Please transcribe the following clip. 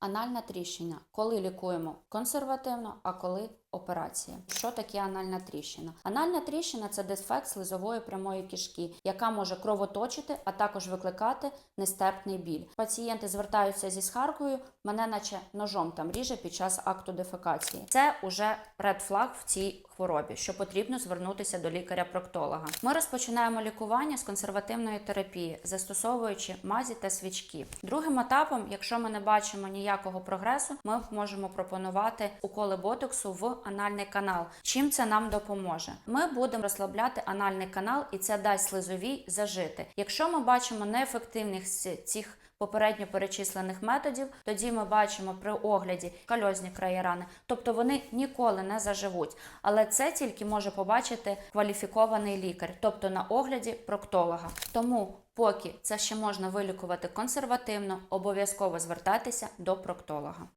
Анальна тріщина. Коли лікуємо консервативно, а коли операція. Що таке анальна тріщина? Анальна тріщина це дефект слизової прямої кишки, яка може кровоточити, а також викликати нестерпний біль. Пацієнти звертаються зі скаргою, мене наче ножом там ріже під час акту дефекації. Це уже редфлаг в цій хворобі, що потрібно звернутися до лікаря-проктолога. Ми розпочинаємо лікування з консервативної терапії, застосовуючи мазі та свічки. Другим етапом, якщо ми не бачимо ніякого прогресу, ми можемо пропонувати уколи ботоксу в анальний канал. Чим це нам допоможе? Ми будемо розслабляти анальний канал, і це дасть слизовій зажити. Якщо ми бачимо неефективність цих попередньо перечислених методів, тоді ми бачимо при огляді кальозні краї рани, тобто вони ніколи не заживуть. Але це тільки може побачити кваліфікований лікар, тобто на огляді проктолога. Тому, поки це ще можна вилікувати консервативно, обов'язково звертайтеся до проктолога.